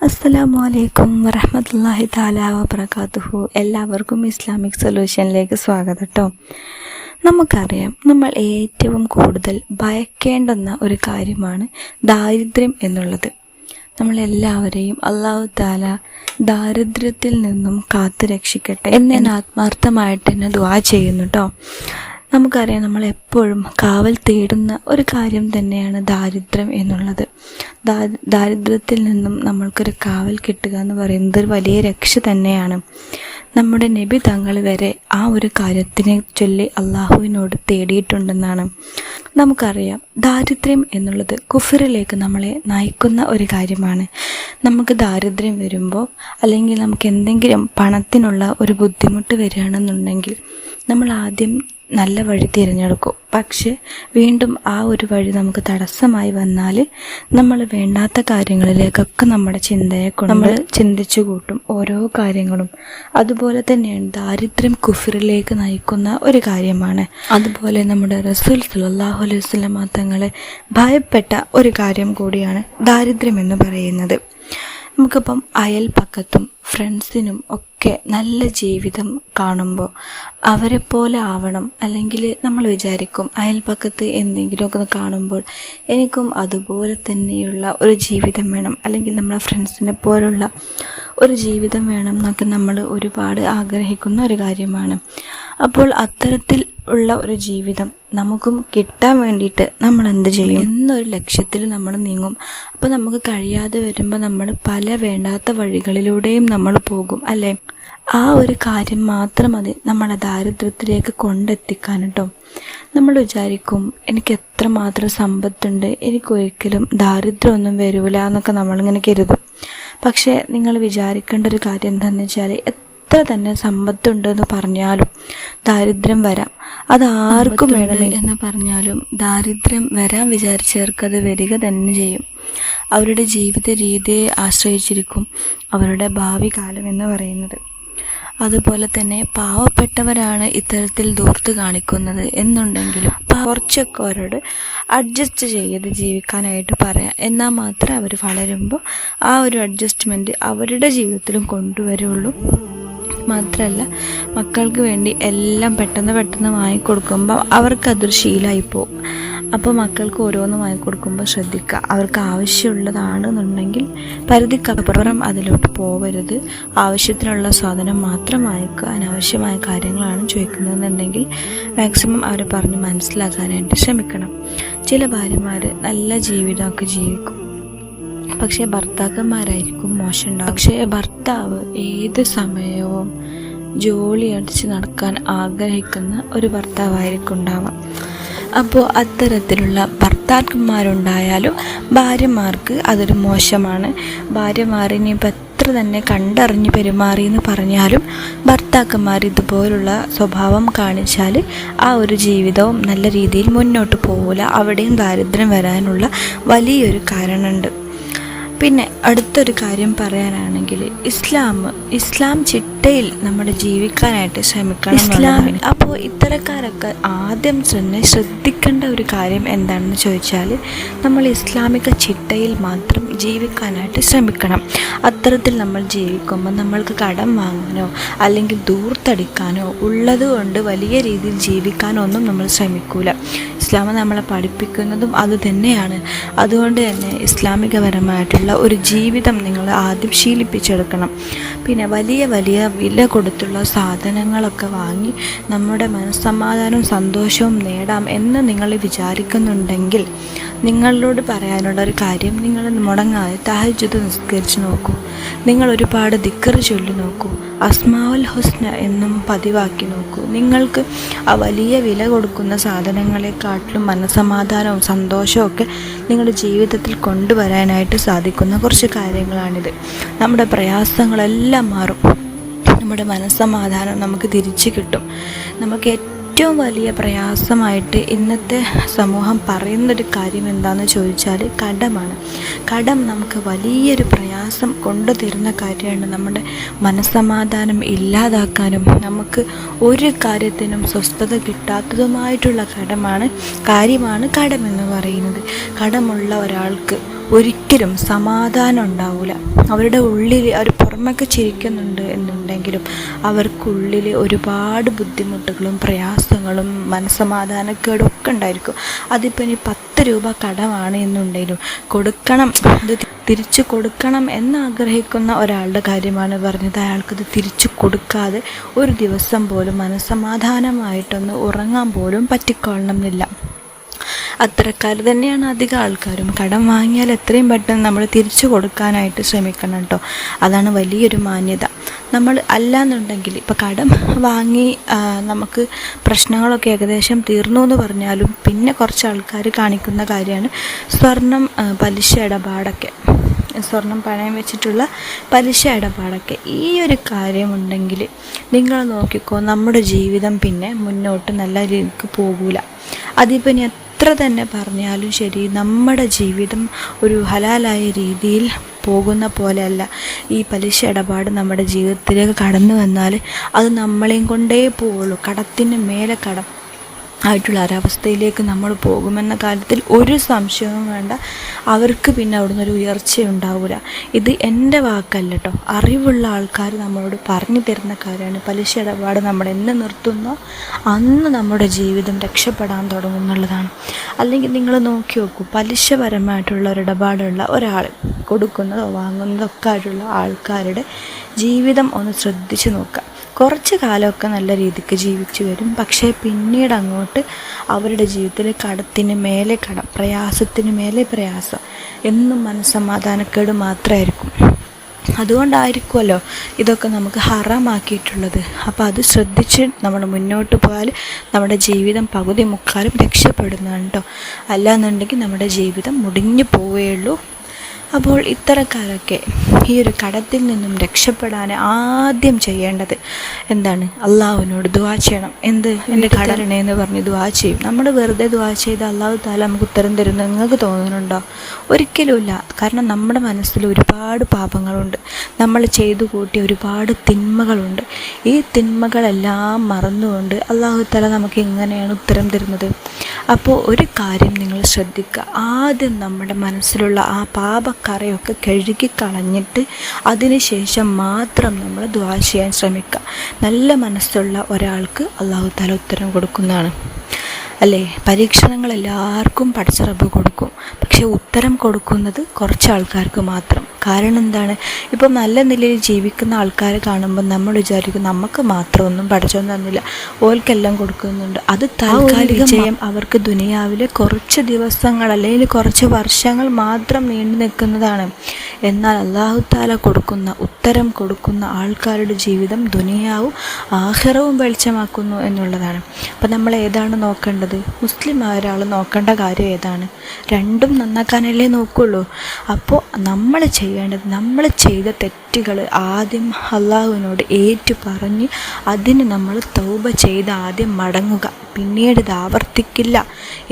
അസ്സലാമു അലൈക്കും വറഹമത്തല്ലാഹി താല വബർക്കാത്തുഹു എല്ലാവർക്കും ഇസ്ലാമിക് സൊല്യൂഷനിലേക്ക് സ്വാഗതം കേട്ടോ നമുക്കറിയാം നമ്മൾ ഏറ്റവും കൂടുതൽ ഭയക്കേണ്ടുന്ന ഒരു കാര്യമാണ് ദാരിദ്ര്യം എന്നുള്ളത്. നമ്മളെല്ലാവരെയും അള്ളാഹു താല ദാരിദ്ര്യത്തിൽ നിന്നും കാത്തു രക്ഷിക്കട്ടെ എന്ന് ഞാൻ ആത്മാർത്ഥമായിട്ട് തന്നെ ദുവാ ചെയ്യുന്നു കേട്ടോ നമുക്കറിയാം നമ്മൾ എപ്പോഴും കാവൽ തേടുന്ന ഒരു കാര്യം തന്നെയാണ് ദാരിദ്ര്യം എന്നുള്ളത്. ദാരിദ്ര്യത്തിൽ നിന്നും നമ്മൾക്കൊരു കാവൽ കിട്ടുക എന്ന് പറയുന്നത് ഒരു വലിയ രക്ഷ തന്നെയാണ്. നമ്മുടെ നബി തങ്ങൾ വരെ ആ ഒരു കാര്യത്തിനെ ചൊല്ലി അള്ളാഹുവിനോട് തേടിയിട്ടുണ്ടെന്നാണ്. നമുക്കറിയാം ദാരിദ്ര്യം എന്നുള്ളത് കുഫറിലേക്ക് നമ്മളെ നയിക്കുന്ന ഒരു കാര്യമാണ്. നമുക്ക് ദാരിദ്ര്യം വരുമ്പോൾ അല്ലെങ്കിൽ നമുക്ക് എന്തെങ്കിലും പണത്തിനുള്ള ഒരു ബുദ്ധിമുട്ട് വരികയാണെന്നുണ്ടെങ്കിൽ നമ്മൾ ആദ്യം നല്ല വഴി തിരഞ്ഞെടുക്കും. പക്ഷെ വീണ്ടും ആ ഒരു വഴി നമുക്ക് തടസ്സമായി വന്നാൽ നമ്മൾ വേണ്ടാത്ത കാര്യങ്ങളിലേക്കൊക്കെ നമ്മുടെ ചിന്തയെ കൊണ്ട് നമ്മൾ ചിന്തിച്ചു കൂട്ടും ഓരോ കാര്യങ്ങളും. അതുപോലെ തന്നെയാണ് ദാരിദ്ര്യം കുഫിറിലേക്ക് നയിക്കുന്ന ഒരു കാര്യമാണ്. അതുപോലെ നമ്മുടെ റസൂൽ സല്ലല്ലാഹു അലൈഹി വസല്ലം തങ്ങളെ ഭയപ്പെട്ട ഒരു കാര്യം കൂടിയാണ് ദാരിദ്ര്യം എന്ന് പറയുന്നത്. നമുക്കിപ്പം അയൽപ്പക്കത്തും ഫ്രണ്ട്സിനും ഒക്കെ നല്ല ജീവിതം കാണുമ്പോൾ അവരെ പോലെ ആവണം അല്ലെങ്കിൽ നമ്മൾ വിചാരിക്കും അയൽപ്പക്കത്ത് എന്തെങ്കിലുമൊക്കെ കാണുമ്പോൾ എനിക്കും അതുപോലെ തന്നെയുള്ള ഒരു ജീവിതം വേണം അല്ലെങ്കിൽ നമ്മളെ ഫ്രണ്ട്സിനെ പോലുള്ള ഒരു ജീവിതം വേണം എന്നൊക്കെ നമ്മൾ ഒരുപാട് ആഗ്രഹിക്കുന്ന ഒരു കാര്യമാണ്. അപ്പോൾ അത്തരത്തിൽ ഉള്ള ഒരു ജീവിതം നമുക്കും കിട്ടാൻ വേണ്ടിയിട്ട് നമ്മൾ എന്ത് ചെയ്യും? എന്നൊരു ലക്ഷ്യത്തിൽ നമ്മൾ നീങ്ങും. അപ്പോൾ നമുക്ക് കഴിയാതെ വരുമ്പോൾ നമ്മൾ പല വേണ്ടാത്ത വഴികളിലൂടെയും നമ്മൾ പോകും അല്ലേ? ആ ഒരു കാര്യം മാത്രം മതി നമ്മളെ ദാരിദ്ര്യത്തിലേക്ക് കൊണ്ടെത്തിക്കാൻ കേട്ടോ നമ്മൾ വിചാരിക്കും എനിക്ക് എത്ര മാത്രം സമ്പത്തുണ്ട് എനിക്ക് എനിക്കൊരിക്കലും ദാരിദ്ര്യമൊന്നും വരൂല എന്നൊക്കെ നമ്മളിങ്ങനെ കരുതും. പക്ഷേ നിങ്ങൾ വിചാരിക്കേണ്ട ഒരു കാര്യം എന്താണെന്ന് വെച്ചാൽ എത്ര തന്നെ സമ്പത്തുണ്ടെന്ന് പറഞ്ഞാലും ദാരിദ്ര്യം വരാം. അത് ആർക്കും വേണം എന്ന് പറഞ്ഞാലും ദാരിദ്ര്യം വരാൻ വിചാരിച്ചവർക്ക് അത് വരിക തന്നെ ചെയ്യും. അവരുടെ ജീവിത രീതിയെ ആശ്രയിച്ചിരിക്കും അവരുടെ ഭാവി കാലം എന്ന് പറയുന്നത്. അതുപോലെ തന്നെ പാവപ്പെട്ടവരാണ് ഇത്തരത്തിൽ ദൂർത്ത് കാണിക്കുന്നത് എന്നുണ്ടെങ്കിലും കുറച്ചൊക്കെ അവരോട് അഡ്ജസ്റ്റ് ചെയ്ത് ജീവിക്കാനായിട്ട് പറയാം. എന്നാൽ മാത്രമേ അവർ വളരുമ്പോൾ ആ ഒരു അഡ്ജസ്റ്റ്മെന്റ് അവരുടെ ജീവിതത്തിലും കൊണ്ടുവരുള്ളൂ. മാത്രമല്ല മക്കൾക്ക് വേണ്ടി എല്ലാം പെട്ടെന്ന് പെട്ടെന്ന് വാങ്ങിക്കൊടുക്കുമ്പോൾ അവർക്ക് അതൊരു ശീലമായി പോകും അപ്പോൾ മക്കൾക്ക് ഓരോന്ന് വാങ്ങിക്കൊടുക്കുമ്പോൾ ശ്രദ്ധിക്കുക. അവർക്ക് ആവശ്യമുള്ളതാണെന്നുണ്ടെങ്കിൽ പരിധിക്കപ്പുറം അതിലോട്ട് പോവരുത്. ആവശ്യത്തിനുള്ള സാധനം മാത്രം വാങ്ങിക്കുക. അനാവശ്യമായ കാര്യങ്ങളാണ് ചോദിക്കുന്നതെന്നുണ്ടെങ്കിൽ മാക്സിമം അവരെ പറഞ്ഞ് മനസ്സിലാക്കാനായിട്ട് ശ്രമിക്കണം. ചില ഭാര്യമാർ നല്ല ജീവിതമൊക്കെ ജീവിക്കും. പക്ഷേ ഭർത്താക്കന്മാരായിരിക്കും മോശം പക്ഷെ ഭർത്താവ് ഏത് സമയവും ജോലി അടിച്ച് നടക്കാൻ ആഗ്രഹിക്കുന്ന ഒരു ഭർത്താവായിരിക്കും ഉണ്ടാവുക. അപ്പോൾ അത്തരത്തിലുള്ള ഭർത്താക്കന്മാരുണ്ടായാലും ഭാര്യമാർക്ക് അതൊരു മോശമാണ്. ഭാര്യമാരിനി എത്ര തന്നെ കണ്ടറിഞ്ഞ് പെരുമാറി എന്ന് പറഞ്ഞാലും ഭർത്താക്കന്മാർ ഇതുപോലുള്ള സ്വഭാവം കാണിച്ചാൽ ആ ഒരു ജീവിതവും നല്ല രീതിയിൽ മുന്നോട്ട് പോകില്ല അവിടെയും ദാരിദ്ര്യം വരാനുള്ള വലിയൊരു കാരണമുണ്ട്. പിന്നെ അടുത്തൊരു കാര്യം പറയാനാണെങ്കിൽ ഇസ്ലാം ഇസ്ലാം ചിട്ടയിൽ നമ്മൾ ജീവിക്കാനായിട്ട് ശ്രമിക്കണം ഇസ്ലാമിൽ അപ്പോൾ ഇത്തരക്കാരൊക്കെ ആദ്യം തന്നെ ശ്രദ്ധിക്കേണ്ട ഒരു കാര്യം എന്താണെന്ന് ചോദിച്ചാൽ നമ്മൾ ഇസ്ലാമിക ചിട്ടയിൽ മാത്രം ജീവിക്കാനായിട്ട് ശ്രമിക്കണം. അത്തരത്തിൽ നമ്മൾ ജീവിക്കുമ്പോൾ നമ്മൾക്ക് കടം വാങ്ങാനോ അല്ലെങ്കിൽ ദൂർത്തടിക്കാനോ ഉള്ളത് കൊണ്ട് വലിയ രീതിയിൽ ജീവിക്കാനോ ഒന്നും നമ്മൾ ശ്രമിക്കൂല. ഇസ്ലാം നമ്മളെ പഠിപ്പിക്കുന്നതും അതുതന്നെയാണ് അതുകൊണ്ട് തന്നെ ഇസ്ലാമികപരമായിട്ടുള്ള ഒരു ജീവിതം നിങ്ങൾ ആദ്യം ശീലിപ്പിച്ചെടുക്കണം. പിന്നെ വലിയ വലിയ വില കൊടുത്തുള്ള സാധനങ്ങളൊക്കെ വാങ്ങി നമ്മുടെ മനസ്സമാധാനവും സന്തോഷവും നേടാം എന്ന് നിങ്ങൾ വിചാരിക്കുന്നുണ്ടെങ്കിൽ നിങ്ങളോട് പറയാനുള്ള ഒരു കാര്യം നിങ്ങൾ മുടങ്ങാതെ താഹജുദ് നിസ്കരിച്ച് നോക്കൂ. നിങ്ങൾ ഒരുപാട് ദിക്കർ ചൊല്ലി നോക്കൂ. അസ്മാവുൽ ഹുസ്ന എന്നും പതിവാക്കി നോക്കൂ. നിങ്ങൾക്ക് ആ വലിയ വില കൊടുക്കുന്ന സാധനങ്ങളെക്കാട്ടിലും മനസമാധാനവും സന്തോഷവും ഒക്കെ നിങ്ങളുടെ ജീവിതത്തിൽ കൊണ്ടുവരാനായിട്ട് സാധിക്കുന്ന കുറച്ച് കാര്യങ്ങളാണിത്. നമ്മുടെ പ്രയാസങ്ങളെല്ലാം മാറും. നമ്മുടെ മനസ്സമാധാനം നമുക്ക് തിരിച്ചു കിട്ടും. നമുക്ക് ഏറ്റവും വലിയ പ്രയാസമായിട്ട് ഇന്നത്തെ സമൂഹം പറയുന്നൊരു കാര്യം എന്താണെന്ന് ചോദിച്ചാൽ കടമാണ്. കടം നമുക്ക് വലിയൊരു പ്രയാസം കൊണ്ടു തരുന്ന കാര്യമാണ്. നമ്മുടെ മനസ്സമാധാനം ഇല്ലാതാക്കാനും നമുക്ക് ഒരു കാര്യത്തിനും സ്വസ്ഥത കിട്ടാത്തതുമായിട്ടുള്ള കടമാണ് കാര്യമാണ് കടമെന്ന് പറയുന്നത്. കടമുള്ള ഒരാൾക്ക് ഒരിക്കലും സമാധാനം ഉണ്ടാവില്ല അവരുടെ ഉള്ളിൽ അവർ പുറമൊക്കെ ചിരിക്കുന്നുണ്ട് എന്നുണ്ടെങ്കിലും അവർക്കുള്ളിൽ ഒരുപാട് ബുദ്ധിമുട്ടുകളും പ്രയാസങ്ങളും മനസ്സമാധാനക്കേടും ഒക്കെ ഉണ്ടായിരിക്കും. അതിപ്പോൾ ഇനി പത്ത് രൂപ കടമാണ് എന്നുണ്ടെങ്കിലും കൊടുക്കണം. അത് തിരിച്ചു കൊടുക്കണം എന്നാഗ്രഹിക്കുന്ന ഒരാളുടെ കാര്യമാണ് പറഞ്ഞത്. അയാൾക്കത് തിരിച്ചു കൊടുക്കാതെ ഒരു ദിവസം പോലും മനസ്സമാധാനമായിട്ടൊന്ന് ഉറങ്ങാൻ പോലും പറ്റിക്കൊള്ളണം എന്നില്ല അത്തരക്കാർ തന്നെയാണ് അധികം ആൾക്കാരും. കടം വാങ്ങിയാൽ എത്രയും പെട്ടെന്ന് നമ്മൾ തിരിച്ചു കൊടുക്കാനായിട്ട് ശ്രമിക്കണം കേട്ടോ അതാണ് വലിയൊരു മാന്യത. നമ്മൾ അല്ലാന്നുണ്ടെങ്കിൽ ഇപ്പോൾ കടം വാങ്ങി നമുക്ക് പ്രശ്നങ്ങളൊക്കെ ഏകദേശം തീർന്നു എന്ന് പറഞ്ഞാലും പിന്നെ കുറച്ച് ആൾക്കാർ കാണിക്കുന്ന കാര്യമാണ് സ്വർണം പലിശ ഇടപാടൊക്കെ. സ്വർണം പണയം വെച്ചിട്ടുള്ള പലിശ ഇടപാടൊക്കെ. ഈ ഒരു കാര്യമുണ്ടെങ്കിൽ നിങ്ങൾ നോക്കിക്കോ നമ്മുടെ ജീവിതം പിന്നെ മുന്നോട്ട് നല്ല രീതിക്ക് പോകൂല. അതിപ്പോൾ എത്ര തന്നെ പറഞ്ഞാലും ശരി നമ്മുടെ ജീവിതം ഒരു ഹലാലായ രീതിയിൽ പോകുന്ന പോലെയല്ല. ഈ പലിശ ഇടപാട് നമ്മുടെ ജീവിതത്തിലേക്ക് കടന്നു വന്നാൽ അത് നമ്മളെയും കൊണ്ടേ പോവുള്ളൂ. കടത്തിന് മേലെ കടം ആയിട്ടുള്ള ഒരവസ്ഥയിലേക്ക് നമ്മൾ പോകുമെന്ന കാര്യത്തിൽ ഒരു സംശയവും വേണ്ട. അവർക്ക് പിന്നെ അവിടുന്ന് ഒരു ഉയർച്ച ഉണ്ടാവില്ല ഇത് എന്റെ വാക്കല്ല കേട്ടോ അറിവുള്ള ആൾക്കാർ നമ്മളോട് പറഞ്ഞു തരുന്ന കാര്യമാണ്. പലിശ ഇടപാട് നമ്മൾ എന്ന് നിർത്തുന്നോ അന്ന് നമ്മുടെ ജീവിതം രക്ഷപ്പെടാൻ തുടങ്ങും എന്നുള്ളതാണ്. അല്ലെങ്കിൽ നിങ്ങൾ നോക്കി നോക്കൂ പലിശപരമായിട്ടുള്ള ഒരു ഇടപാടുള്ള ഒരാൾ കൊടുക്കുന്നതോ വാങ്ങുന്നതോ ഒക്കെ ആയിട്ടുള്ള ആൾക്കാരുടെ ജീവിതം ഒന്ന് ശ്രദ്ധിച്ചു നോക്കുക. കുറച്ച് കാലമൊക്കെ നല്ല രീതിക്ക് ജീവിച്ചു വരും. പക്ഷേ പിന്നീട് അങ്ങോട്ട് അവരുടെ ജീവിതത്തിൽ കടത്തിന് മേലെ കടം പ്രയാസത്തിന് മേലെ പ്രയാസം എന്നും മനസ്സമാധാനക്കേട് മാത്രമായിരിക്കും അതുകൊണ്ടായിരിക്കുമല്ലോ ഇതൊക്കെ നമുക്ക് ഹറാമാക്കിയിട്ടുള്ളത്. അപ്പോൾ അത് ശ്രദ്ധിച്ച് നമ്മൾ മുന്നോട്ട് പോയാൽ നമ്മുടെ ജീവിതം പകുതി മുക്കാലും രക്ഷപ്പെടുന്നുണ്ടോ അല്ലാന്നുണ്ടെങ്കിൽ നമ്മുടെ ജീവിതം മുടിഞ്ഞു പോവുകയുള്ളൂ അപ്പോൾ ഇത്തരക്കാരൊക്കെ ഈ ഒരു കടത്തിൽ നിന്നും രക്ഷപ്പെടാൻ ആദ്യം ചെയ്യേണ്ടത് എന്താണ്? അള്ളാഹുവിനോട് ദുവാ ചെയ്യണം. എന്ത്? എന്റെ കടലിനെ എന്ന് പറഞ്ഞ് ദുവാ ചെയ്യും. നമ്മൾ വെറുതെ ദുവാ ചെയ്ത് അള്ളാഹു താല നമുക്ക് ഉത്തരം തരുന്നു നിങ്ങൾക്ക് തോന്നുന്നുണ്ടോ? ഒരിക്കലുമില്ല. കാരണം നമ്മുടെ മനസ്സിൽ ഒരുപാട് പാപങ്ങളുണ്ട്. നമ്മൾ ചെയ്തു കൂട്ടിയ ഒരുപാട് തിന്മകളുണ്ട്. ഈ തിന്മകളെല്ലാം മറന്നുകൊണ്ട് അള്ളാഹു താല നമുക്ക് എങ്ങനെയാണ് ഉത്തരം തരുന്നത്? അപ്പോൾ ഒരു കാര്യം നിങ്ങൾ ശ്രദ്ധിക്കുക. ആദ്യം നമ്മുടെ മനസ്സിലുള്ള ആ പാപക്കറയൊക്കെ കഴുകി കളഞ്ഞിട്ട് അതിനുശേഷം മാത്രം നമ്മൾ ദ്വാ ചെയ്യാൻ ശ്രമിക്കുക. നല്ല മനസ്സുള്ള ഒരാൾക്ക് അള്ളാഹു തല ഉത്തരം കൊടുക്കുന്നതാണ്. അല്ലേ? പരീക്ഷണങ്ങൾ എല്ലാവർക്കും പഠിച്ചറബ് കൊടുക്കും. പക്ഷേ ഉത്തരം കൊടുക്കുന്നത് കുറച്ച് ആൾക്കാർക്ക് മാത്രം. കാരണം എന്താണ്? ഇപ്പം നല്ല നിലയിൽ ജീവിക്കുന്ന ആൾക്കാരെ കാണുമ്പോൾ നമ്മൾ വിചാരിക്കും നമുക്ക് മാത്രമൊന്നും പഠിച്ചൊന്നും തന്നില്ല. ഓൽക്കെല്ലാം കൊടുക്കുന്നുണ്ട്. അത് താൽക്കാലിക വിജയം അവർക്ക് ദുനിയാവിലെ കുറച്ച് ദിവസങ്ങൾ അല്ലെങ്കിൽ കുറച്ച് വർഷങ്ങൾ മാത്രം നീണ്ടു നിൽക്കുന്നതാണ്. എന്നാൽ അള്ളാഹു താല കൊടുക്കുന്ന ഉത്തരം കൊടുക്കുന്ന ആൾക്കാരുടെ ജീവിതം ദുനിയാവും ആഹ്റവും വെളിച്ചമാക്കുന്നു എന്നുള്ളതാണ്. അപ്പം നമ്മൾ ഏതാണ് നോക്കേണ്ടത്? മുസ്ലിം ആരാൾ ഒരാൾ നോക്കേണ്ട കാര്യം ഏതാണ്? രണ്ടും നന്നാക്കാനല്ലേ നോക്കുള്ളൂ. അപ്പോൾ നമ്മൾ ചെയ്യേണ്ടത്. നമ്മൾ ചെയ്ത തെറ്റുകൾ ആദ്യം അള്ളാഹുവിനോട് ഏറ്റു പറഞ്ഞ് അതിന് നമ്മൾ തൗബ ചെയ്ത് ആദ്യം മടങ്ങുക. പിന്നീട് ഇത് ആവർത്തിക്കില്ല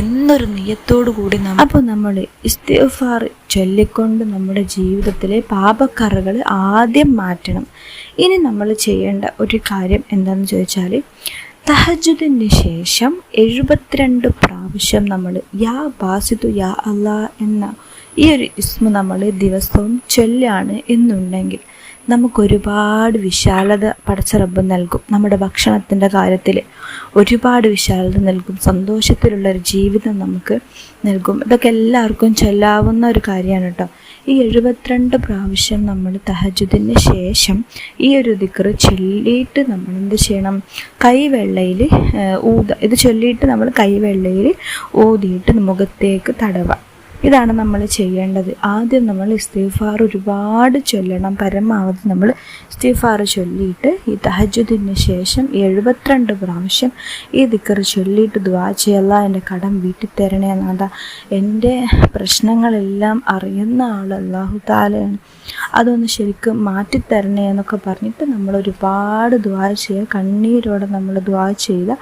എന്നൊരു നിയത്തോടു കൂടി നമ്മൾ അപ്പോൾ നമ്മൾ ഇസ്തിഫാർ ചൊല്ലിക്കൊണ്ട് നമ്മുടെ ജീവിതത്തിലെ പാപക്കറകൾ ആദ്യം മാറ്റണം. ഇനി നമ്മൾ ചെയ്യേണ്ട ഒരു കാര്യം എന്താണെന്ന് ചോദിച്ചാൽ തഹജുദിന് ശേഷം എഴുപത്തിരണ്ട് പ്രാവശ്യം നമ്മൾ യാ ബാസിതു യാ അല്ലാ എന്ന ഈ ഒരു ഇസ്മ നമ്മൾ ദിവസവും ചൊല്ലാണ് എന്നുണ്ടെങ്കിൽ നമുക്കൊരുപാട് വിശാലത പടച്ചറബ് നൽകും. നമ്മുടെ ഭക്ഷണത്തിന്റെ കാര്യത്തിൽ ഒരുപാട് വിശാലത നൽകും. സന്തോഷത്തിലുള്ള ഒരു ജീവിതം നമുക്ക് നൽകും. ഇതൊക്കെ എല്ലാവർക്കും ചൊല്ലാവുന്ന ഒരു കാര്യമാണ് കേട്ടോ. ഈ എഴുപത്തിരണ്ട് പ്രാവശ്യം നമ്മൾ തഹജുദിന് ശേഷം ഈ ഒരു ദിക്കറ് ചൊല്ലിയിട്ട് നമ്മൾ എന്ത് ചെയ്യണം കൈവെള്ളയിൽ ഊത ഇത് ചൊല്ലിയിട്ട് നമ്മൾ കൈവെള്ളയിൽ ഊതിയിട്ട് മുഖത്തേക്ക് തടവാം. ഇതാണ് നമ്മൾ ചെയ്യേണ്ടത്. ആദ്യം നമ്മൾ ഇസ്തീഫാർ ഒരുപാട് ചൊല്ലണം. പരമാവധി നമ്മൾ ഇസ്തീഫാർ ചൊല്ലിയിട്ട് ഈ തഹജുദിന് ശേഷം എഴുപത്തിരണ്ട് പ്രാവശ്യം ഈ ദിക്കർ ചൊല്ലിയിട്ട് ദ്വാ ചെയ്യല്ല എന്റെ കടം വീട്ടിൽ തരണേ എന്നാ എന്റെ പ്രശ്നങ്ങളെല്ലാം അറിയുന്ന ആൾ അള്ളാഹു താലയാണ് അതൊന്ന് ശരിക്കും മാറ്റിത്തരണേ എന്നൊക്കെ പറഞ്ഞിട്ട് നമ്മൾ ഒരുപാട് ദ്വാ ചെയ്യുക കണ്ണീരോടെ നമ്മൾ ദ്വാ ചെയ്ത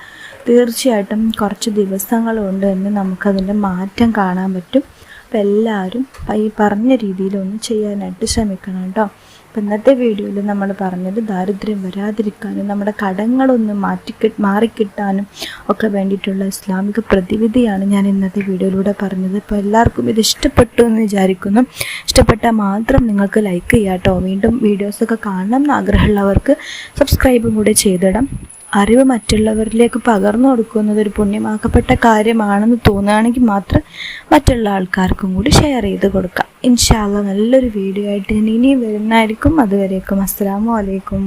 തീർച്ചയായിട്ടും കുറച്ച് ദിവസങ്ങളുണ്ട് എന്ന് നമുക്കതിന്റെ മാറ്റം കാണാൻ പറ്റും. അപ്പോൾ എല്ലാവരും ഈ പറഞ്ഞ രീതിയിലൊന്ന് ചെയ്യാനായിട്ട് ശ്രമിക്കണം കേട്ടോ. അപ്പം ഇന്നത്തെ വീഡിയോയിൽ നമ്മൾ പറഞ്ഞത് ദാരിദ്ര്യം വരാതിരിക്കാനും നമ്മുടെ കടങ്ങളൊന്ന് മാറ്റി മാറിക്കിട്ടാനും ഒക്കെ വേണ്ടിയിട്ടുള്ള ഇസ്ലാമിക പ്രതിവിധിയാണ് ഞാൻ ഇന്നത്തെ വീഡിയോയിലൂടെ പറഞ്ഞത്. അപ്പോൾ എല്ലാവർക്കും ഇത് ഇഷ്ടപ്പെട്ടു എന്ന് വിചാരിക്കുന്നു. ഇഷ്ടപ്പെട്ടാൽ മാത്രം നിങ്ങൾക്ക് ലൈക്ക് ചെയ്യാം കേട്ടോ. വീണ്ടും വീഡിയോസൊക്കെ കാണണം എന്ന് ആഗ്രഹമുള്ളവർക്ക് സബ്സ്ക്രൈബും കൂടെ ചെയ്തിടാം. അറിവ് മറ്റുള്ളവരിലേക്ക് പകർന്നു കൊടുക്കുന്നത് ഒരു പുണ്യമാക്കപ്പെട്ട കാര്യമാണെന്ന് തോന്നുകയാണെങ്കിൽ മാത്രം മറ്റുള്ള ആൾക്കാർക്കും കൂടി ഷെയർ ചെയ്ത് കൊടുക്കാം. ഇൻഷാല്ല നല്ലൊരു വീഡിയോ ആയിട്ട് ഞാൻ ഇനിയും വരുന്നതായിരിക്കും. അതുവരേക്കും അസ്സാം വലൈക്കും